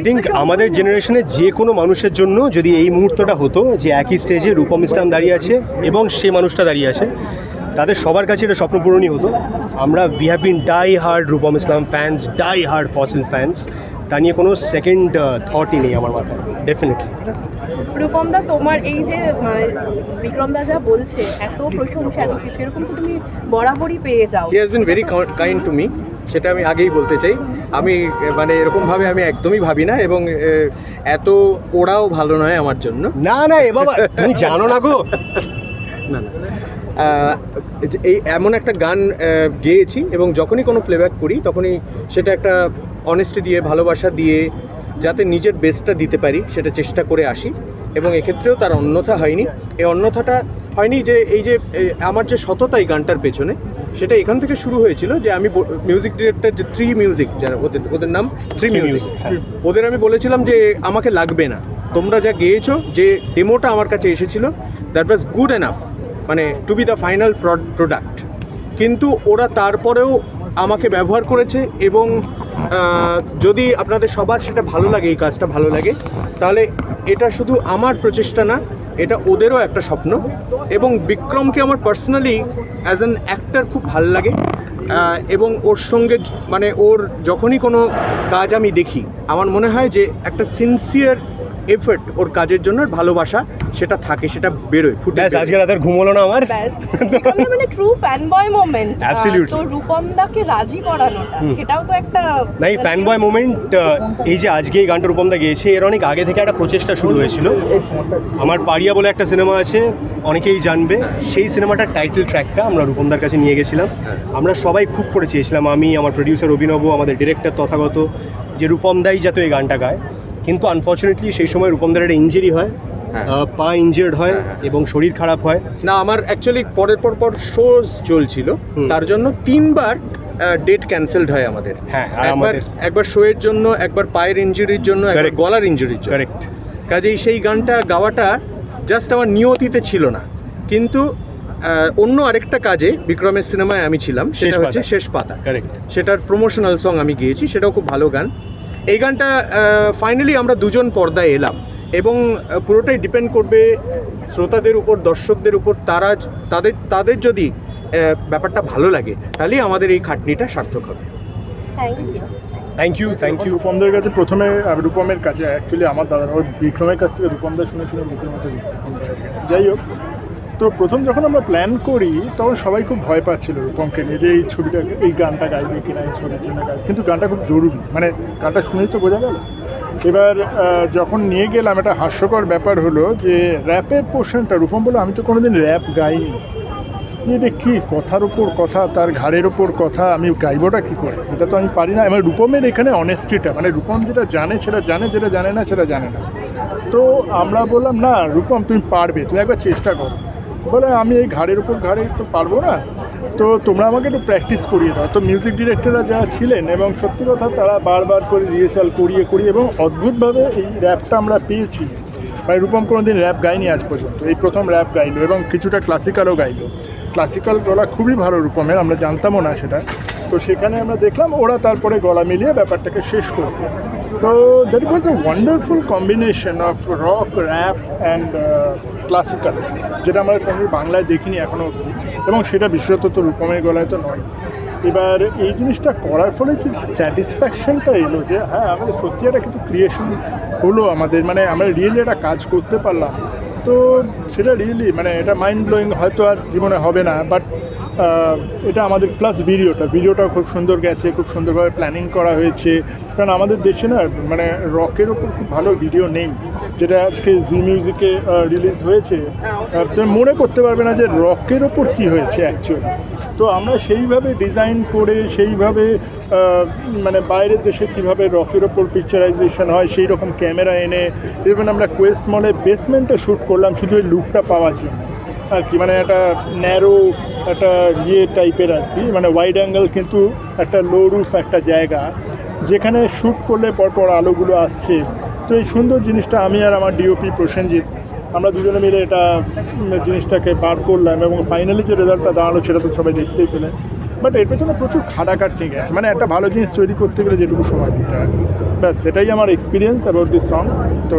I think আমাদের জেনারেশনে যে কোনো মানুষের জন্য যদি এই মুহূর্তটা হতো যে একই স্টেজে রূপম ইসলাম দাঁড়িয়ে আছে এবং সে মানুষটা দাঁড়িয়ে আছে তাদের সবার কাছে এটা স্বপ্নপূরণই হতো। আমরা we have been die hard Rupam Islam fans die hard Fossil fans তা নিয়ে কোনো সেকেন্ড থটই নেই আমার মাথায় ডেফিনেটলি রূপমদা তোমার এই যে মানে বিক্রমদা যা বলছে এত প্রশংসা এত কিছু এরকম তো তুমি বরাবরই পেয়ে যাও। He has been very kind to me সেটা আমি আগেই বলতে চাই। আমি মানে এরকমভাবে আমি একদমই ভাবি না এবং এত ওরাও ভালো নয় আমার জন্য। না না এ বাবা তুমি জানো না গো। না না। এই এমন একটা গান গেয়েছি এবং যখনই কোনো প্লেব্যাক করি তখনই সেটা একটা অনেস্টি দিয়ে ভালোবাসা দিয়ে যাতে নিজের বেস্টটা দিতে পারি সেটা চেষ্টা করে আসি এবং এক্ষেত্রেও তার অন্যথা হয়নি। এই অন্যথাটা হয়নি যে এই যে আমার যে সততা এই গানটার পেছনে সেটা এখান থেকে শুরু হয়েছিল যে আমি মিউজিক ডিরেক্টর যে থ্রি মিউজিক যারা ওদের ওদের নাম থ্রি Three মিউজিক হ্যাঁ। ওদের আমি বলেছিলাম যে আমাকে লাগবে না। তোমরা যা গেয়েছো যে ডেমোটা আমার কাছে এসেছিল দ্যাট ওয়াজ গুড এনাফ মানে to be the final product কিন্তু ওরা তারপরেও আমাকে ব্যবহার করেছে এবং যদি আপনাদের সবার সেটা ভালো লাগে এই কাজটা ভালো লাগে তাহলে এটা শুধু আমার প্রচেষ্টা না এটা ওদেরও একটা স্বপ্ন। এবং বিক্রমকে আমার পার্সোনালি অ্যাজ অ্যান অ্যাক্টার খুব ভালো লাগে। এবং ওর সঙ্গে মানে ওর যখনই কোনো কাজ আমি দেখি, আমার মনে হয় যে একটা সিনসিয়ার এফর্ট ওর কাজের জন্য ভালোবাসা। সেটা থাকে সেটা বেরোয় ফুটে ব্যাস আজকে রাত আর ঘুমোলো না আমার? ব্যাস মানে true fan boy moment Absolutely. তো রূপমদাকে রাজি করানোটা সেটাও তো একটা নাই এই ফ্যান বয় মোমেন্ট এই যে আজকে এই গানটা রূপমদা গেয়েছে এর অনেক আগে থেকে একটা প্রচেষ্টা শুরু হয়েছিল। আমার পাড়িয়া বলে একটা সিনেমা আছে অনেকেই জানবে সেই সিনেমাটার টাইটেল ট্র্যাকটা আমরা রূপমদার কাছে নিয়ে গেছিলাম। হ্যাঁ। আমরা সবাই খুব করে চেয়েছিলাম আমি আমার প্রডিউসার অভিনব আমাদের ডিরেক্টর তথাগত যে রূপমদাই যাতে এই গানটা গায়। কিন্তু আনফর্চুনেটলি সেই সময় রূপমদার একটা ইঞ্জুরি হয় পা ইনজিয়ার্ড হয় হ্যাঁ, হ্যাঁ। এবং শরীর খারাপ হয়। না আমার অ্যাকচুয়ালি পরের পর পর শোজ চলছিল। তার জন্য তিনবার ডেট ক্যান্সেলড হয় আমাদের। হ্যাঁ একবার একবার শোয়ের জন্য একবার পায়ের ইনজুরির জন্য একবার গলার ইনজুরির জন্য। কারেক্ট কাজেই সেই গানটা গাওয়াটা জাস্ট আমার নিয়তিতে ছিল না। কিন্তু অন্য আরেকটা কাজে বিক্রমের সিনেমায় আমি ছিলাম সেটা হচ্ছে শেষ পাতা। কারেক্ট সেটার প্রমোশনাল সং আমি গিয়েছি সেটাও খুব ভালো গান। এই গানটা ফাইনালি আমরা দুজন পর্দায় এলাম। এবং পুরোটাই ডিপেন্ড করবে শ্রোতাদের উপর দর্শকদের উপর তারা তাদের তাদের যদি ব্যাপারটা ভালো লাগে তাহলেই আমাদের এই খাটনিটা সার্থক হবে। থ্যাংক ইউ থ্যাংক ইউ রূপমদের কাছে প্রথমে রূপমের কাছে অ্যাকচুয়ালি আমার দাদা ওর বিক্রমের কাছ থেকে রূপমদা শুনেছিল বিক্রমের কাছে রূপমদার কাছে। যাই হোক তো প্রথম যখন আমরা প্ল্যান করি তখন সবাই খুব ভয় পাচ্ছিল রূপমকে নিয়ে যে এই ছবিটা এই গানটা গাইবে কিনা এই ছবির জন্য গাইবে। কিন্তু গানটা খুব জরুরি। মানে গানটা শুনেই তো বোঝা গেল। এবার যখন নিয়ে গেলাম, একটা হাস্যকর ব্যাপার হলো যে, র্যাপের পোর্শনটা, রূপম বলে আমি তো কোনোদিন র্যাপ গাইনি। এটা কী কথার ওপর কথা? তার ঘাড়ের ওপর কথা? আমি গাইবোটা কী করে? এটা তো আমি পারি না। এবার, রূপমের এখানে অনেস্টিটা মানে রূপম যেটা জানে, সেটা জানে, যেটা জানে না, সেটা জানে না। তো, আমরা বললাম, না, রূপম, তুমি পারবে, তুমি একবার চেষ্টা করো। বলে, আমি এই ঘাড়ের ওপর ঘাড়ে তো পারব না। তো তোমরা আমাকে একটু প্র্যাকটিস করিয়ে দাও। তো মিউজিক ডিরেক্টররা যারা ছিলেন এবং সত্যি কথা তারা বারবার করে রিহার্সাল করিয়ে করিয়ে এবং অদ্ভুতভাবে এই র্যাপটা আমরা পেয়েছি। মানে রূপম কোনো দিন র্যাপ গাইনি আজ পর্যন্ত। এই প্রথম র্যাপ গাইলো এবং কিছুটা ক্লাসিক্যালও গাইলো। ক্লাসিক্যাল গলা খুবই ভালো রূপমের, আমরা জানতামও না সেটা। তো সেখানে আমরা দেখলাম ওরা তারপরে গলা মিলিয়ে ব্যাপারটাকে শেষ করল তো that was a wonderful combination of rock rap and classical যেটা আমরা বাংলায় দেখিনি এখনও অবধি। এবং সেটা বিশেষত তো রূপমের গলায় তো নয়। এবার এই জিনিসটা করার ফলে যে স্যাটিসফ্যাকশনটা এলো যে হ্যাঁ আমাদের সত্যি একটা কিছু ক্রিয়েশন হলো আমাদের মানে আমরা রিয়েলি একটা কাজ করতে পারলাম। তো সেটা রিয়েলি মানে এটা মাইন্ড ব্লোয়িং হয়তো আর জীবনে হবে না বাট এটা আমাদের প্লাস ভিডিওটা ভিডিওটাও খুব সুন্দর গেছে, খুব সুন্দরভাবে প্ল্যানিং করা হয়েছে। কারণ আমাদের দেশে না মানে রকের ওপর খুব ভালো ভিডিও নেই। যেটা আজকে জি মিউজিকে রিলিজ হয়েছে তুমি মনে করতে পারবে না যে রকের ওপর কী হয়েছে অ্যাকচুয়ালি তো আমরা সেইভাবে ডিজাইন করে, সেইভাবে মানে বাইরের দেশে কীভাবে রকের ওপর পিকচারাইজেশন হয় সেই রকম ক্যামেরা এনে ইভেন আমরা কোয়েস্ট মলে বেসমেন্টে শ্যুট করলাম শুধু ওই লুকটা পাওয়ার জন্য। আর কি মানে একটা ন্যারো একটা ইয়ে টাইপের আর কি মানে ওয়াইড অ্যাঙ্গেল কিন্তু একটা লো রুফ একটা জায়গা। যেখানে শ্যুট করলে পরপর আলোগুলো আসছে তো এই সুন্দর জিনিসটা আমি আর আমার ডিওপি প্রসেনজিৎ, আমরা দুজনে মিলে এটা জিনিসটাকে বার করলাম এবং ফাইনালি যে রেজাল্টটা দাঁড়াল সেটা তো সবাই দেখতেই পেলেন। বাট এর পেছনে প্রচুর খাটাখাটনি গেছে মানে একটা ভালো জিনিস তৈরি করতে গেলে যেটুকু সময় দিতে হয়। ব্যাস, সেটাই আমার এক্সপিরিয়েন্স অ্যাবাউট দিস সং তো